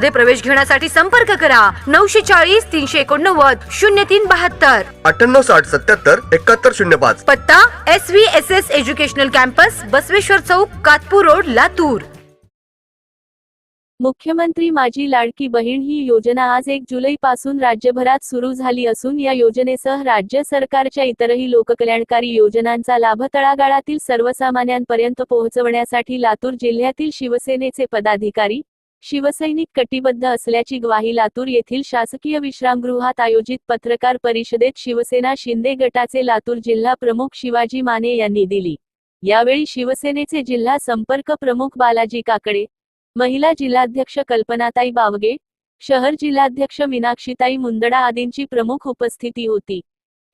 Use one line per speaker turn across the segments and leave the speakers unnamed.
प्रवेश घेण्यासाठी संपर्क करा. नऊशे चाळीस तीनशे एकोणनव्वद शून्य तीन बहात्तर.
अठ्ठ्याण्णव साठ सत्याहत्तर एकाहत्तर शून्य पाच.
पत्ता S V S S educational campus Basaveshwar चौक कातपूर रोड लातूर.
मुख्यमंत्री माझी लाडकी बहीण ही योजना आज एक जुलै पासून राज्यभरात सुरू झाली असून या योजनेसह राज्य सरकारच्या इतरही लोककल्याणकारी योजनांचा लाभ तळागाळातील सर्वसामान्यांपर्यंत पोहोचवण्यासाठी लातूर जिल्ह्यातील शिवसेनेचे पदाधिकारी शिवसैनिक कटिबद्ध असल्याची ग्वाही लातूर येथील शासकीय विश्रामगृहात आयोजित पत्रकार परिषदेत शिवसेना शिंदे गटाचे लातूर जिल्हा प्रमुख शिवाजी माने यांनी दिली. यावेळी शिवसेनेचे जिल्हा संपर्क प्रमुख बालाजी काकडे महिला जिल्हाध्यक्ष कल्पनाताई बावगे शहर जिल्हाध्यक्ष मीनाक्षीताई मुंदडा आदींची प्रमुख उपस्थिती होती.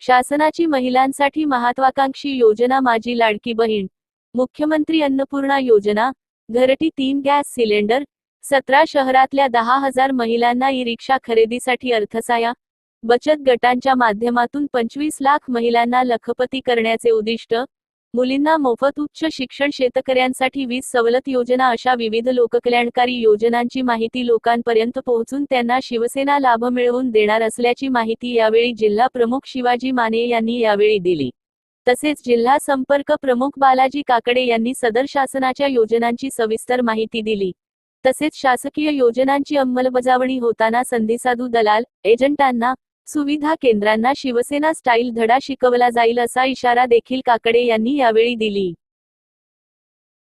शासनाची महिलांसाठी महत्वाकांक्षी योजना माझी लाडकी बहीण मुख्यमंत्री अन्नपूर्णा योजना घरटी तीन गॅस सिलेंडर सतरा शहरातल्या दहा हजार महिलांना ई रिक्षा खरेदीसाठी अर्थसाया बचत गटांच्या माध्यमातून पंचवीस लाख महिलांना लखपती करण्याचे उद्दिष्ट मुलींना मोफत उच्च शिक्षण शेतकऱ्यांसाठी वीज सवलत योजना अशा विविध लोककल्याणकारी योजनांची माहिती लोकांपर्यंत पोहोचून त्यांना शिवसेना लाभ मिळवून देणार असल्याची माहिती यावेळी जिल्हा प्रमुख शिवाजी माने यांनी यावेळी दिली. तसेच जिल्हा संपर्क प्रमुख बालाजी काकडे यांनी सदर शासनाच्या योजनांची सविस्तर माहिती दिली. तसेच शासकीय योजनांची अंमलबजावणी होताना संधीसाधू दलाल एजंटांना सुविधा केंद्रांना शिवसेना स्टाईल धडा शिकवला जाईल असा इशारा देखील काकडे यांनी यावेळी दिली.